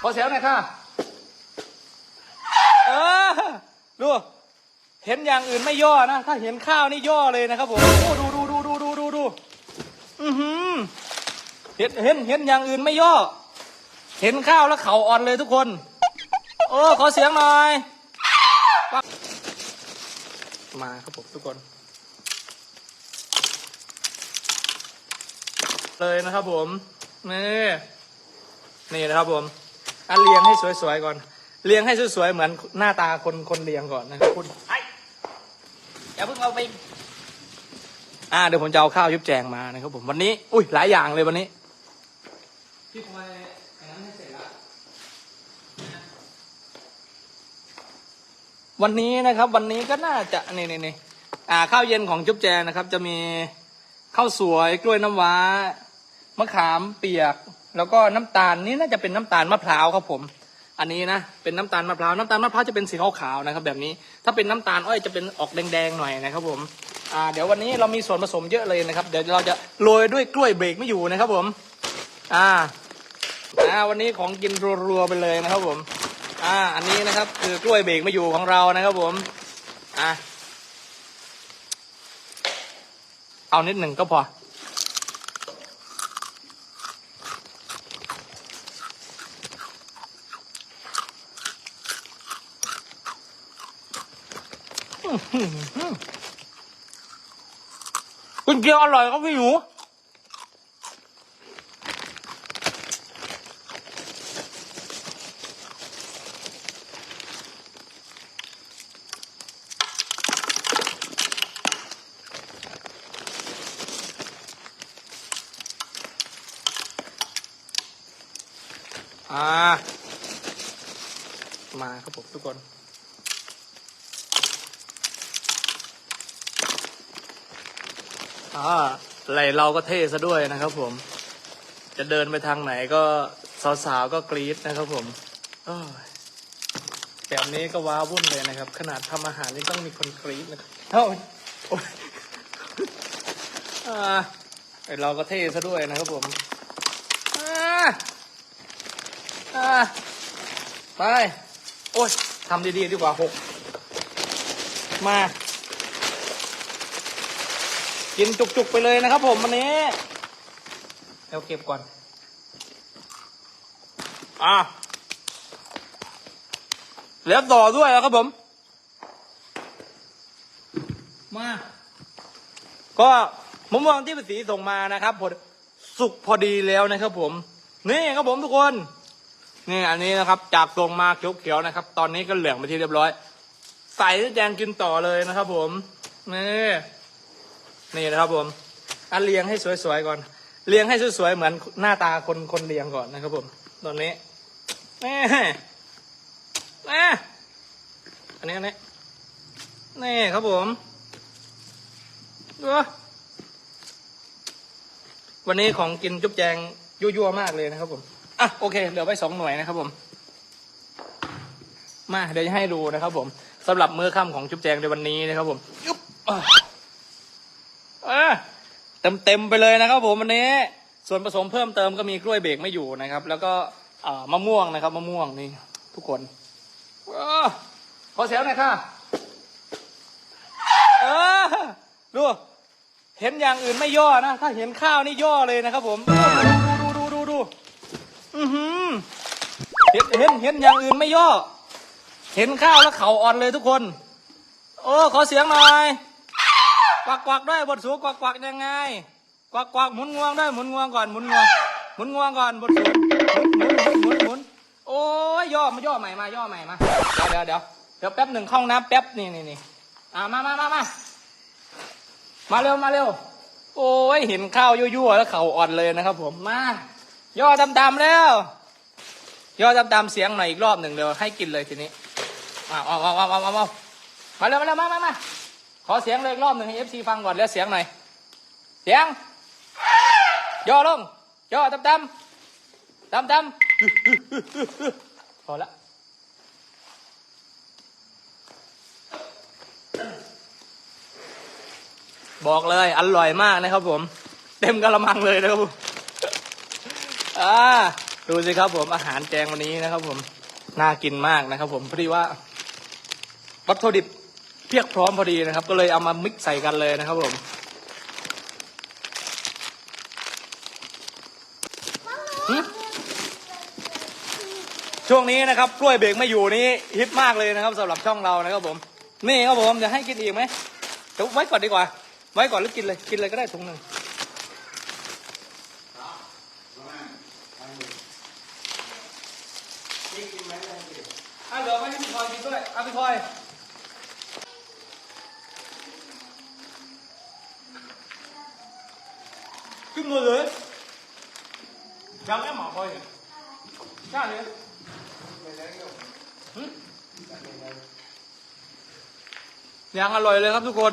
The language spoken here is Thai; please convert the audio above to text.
ขอเสียงหน่อยค่ะ เออ ดู เห็นอย่างอื่นไม่ย่อนะ ถ้าเห็นข้าวนี่ย่อเลยนะครับผมโอ้ดูดูดูดูดูดูดูอือหือเห็นเห็นเห็นอย่างอื่นไม่ย่อ เห็นข้าวแล้วเขาอ่อนเลยทุกคน โอ้ขอเสียงหน่อย มาครับผมทุกคน เลยนะครับผม นี่ นี่นะครับผม อันเรียงให้สวยๆก่อน เรียงให้สวยๆเหมือนหน้าตาคนคนเรียงก่อนนะครับคุณไอ้อย่าเพิ่งเอาไปอ่าเดี๋ยวผมจะเอาข้าวยุบแจงมานะครับผมวันนี้ อุ้ยหลายอย่างเลยวันนี้พี่พลอยอันนั้นให้เสร็จแล้ววันนี้นะครับ วันนี้ก็น่าจะนี่นี่นี่อ่า ข้าวเย็นของจุ๊บแจงนะครับ จะมีข้าวสวยกล้วยน้ำว้า มะขามเปียก แล้วก็น้ำตาลนี่น่าจะเป็นน้ำตาลมะพร้าวครับผม อันนี้นะเป็นน้ำตาลมะพร้าวน้ำตาลมะพร้าวจะเป็นสีขาวๆนะครับ แบบนี้ถ้าเป็นน้ำตาลอ้อยจะเป็นออกแดงๆหน่อยนะครับผมอ่าเดี๋ยววันนี้เรามีส่วนผสมเยอะเลยนะครับ เดี๋ยวเราจะโรยด้วยกล้วยเบรกไม่อยู่นะครับผมอ่าอ่าวันนี้ของกินรัวๆไปเลยนะครับผมอ่าอันนี้นะครับคือกล้วยเบรกไม่อยู่ของเรานะครับผมอ่าเอานิดหนึ่งก็พอ คุณเกียวอร่อยครับพี่หนูอ่า มาครับผมทุกคน อ่าไหลเราก็เท่ซะด้วยนะครับผม จะเดินไปทางไหนก็สาวๆก็กรี๊ดนะครับผมแบบนี้ก็ว้าวุ่นเลยนะครับ ขนาดทำอาหารยังต้องมีคนกรี๊ดนะครับเอ้าโอ้ยอ่าไอเราก็เท่ซะด้วยนะครับผมไป โอ้ยทำดีๆดีกว่าหกมา กินจุกๆไปเลยนะครับผมวันนี้เดี๋ยวเก็บก่อน อะแล้วต่อด้วยนะครับผม มา ก็มะม่วงที่ภาษีส่งมานะครับพอสุกพอดีแล้วนะครับผม นี่ครับผมทุกคน นี่อันนี้นะครับ จากส่งมาเขียวๆนะครับ ตอนนี้ก็เหลืองไปที่เรียบร้อย ใส่แจงกินต่อเลยนะครับผม นี่ นี่นะครับผมอันเรียงให้สวยๆก่อน เรียงให้สวยๆเหมือนหน้าตาคนคนเรียงก่อนนะครับผมตอนนี้แม่แม่อันนี้อันนี้นี่ครับผมดูวันนี้ของกินจุ๊บแจงยั่วๆมากเลยนะครับผมอะโอเคเหลือไว้สองหน่วยนะครับผม มาเดี๋ยวจะให้ดูนะครับผมสำหรับมื้อค่ำของจุ๊บแจงในวันนี้นะครับผมยุบ เต็มเต็มๆไปเลยนะครับ ผมวันนี้ ส่วนผสมเพิ่มเติมก็มีกล้วยเบรกไม่อยู่นะครับ แล้วก็มะม่วงนะครับมะม่วงนี่ทุกคนอขอเสียงหน่อยค่ะดูเห็นอย่างอื่นไม่ย่อนะ ถ้าเห็นข้าวนี่ย่อเลยนะครับ ผมดูดูดูดูดูอือหือเห็นเห็นเห็นอย่างอื่นไม่ย่อ เห็นข้าวแล้วเข่าอ่อนเลยทุกคน โอ้ ขอเสียงหน่อย กวักกวักด้วยบทสูงกวักกวักยังไง กวักกวักหมุนงวงด้วยหมุนงวงก่อนหมุนงวงหมุนงวงก่อนบทสูหมุนหมุนหมุนหมุนหมุนโอ้ยย่อมาย่อใหม่มาย่อใหม่มาเดี๋ยวเดี๋ยวเดี๋ยวเดี๋ยวแป๊บหนึ่งเข้าห้องน้ำแป๊บนี่นี่นี่อ่ามามามามามาเร็วมาเร็ว โอ้ยเห็นข้าวยั่วๆแล้วเข่าอ่อนเลยนะครับ ผมมาย่อตามๆแล้ว ย่อตามๆเสียงหน่อยอีกรอบหนึ่งเดี๋ยวให้กินเลยทีนี้เอาเอาเอาเอาเอาเอามาเร็วมาเร็วมามามา ขอเสียงเลยอีกรอบหนึ่งให้เอฟซีฟังก่อนแล้วเสียงหน่อย เสียง ย่อลง ย่อต่ำตำต่ำตำพอละบอกเลย อร่อยมากนะครับผม เต็มกระมังเลยนะครับผมอ่าดูสิครับผมอาหารแจงวันนี้นะครับผม น่ากินมากนะครับผมพอดีว่าวัตถุดิบ เพียบพร้อมพอดีนะครับ ก็เลยเอามามิกซ์ใส่กันเลยนะครับผมหึช่วงนี้นะครับกล้วยเบรกไม่อยู่นี้ฮิตมากเลยนะครับสำหรับช่องเรานะครับผม นี่ครับผมจะให้กินอีกไหมเดี๋ยวไว้ก่อนดีกว่า ไว้ก่อนหรือกินเลยกินเลยก็ได้ถุงหนึ่งอะเหลือไว้ให้พี่พลอยกินด้วยอะพี่พลอย ขึ้นมาเลยยังไม่หมอพลอยใช่เลยหึยังอร่อยเลยครับทุกคน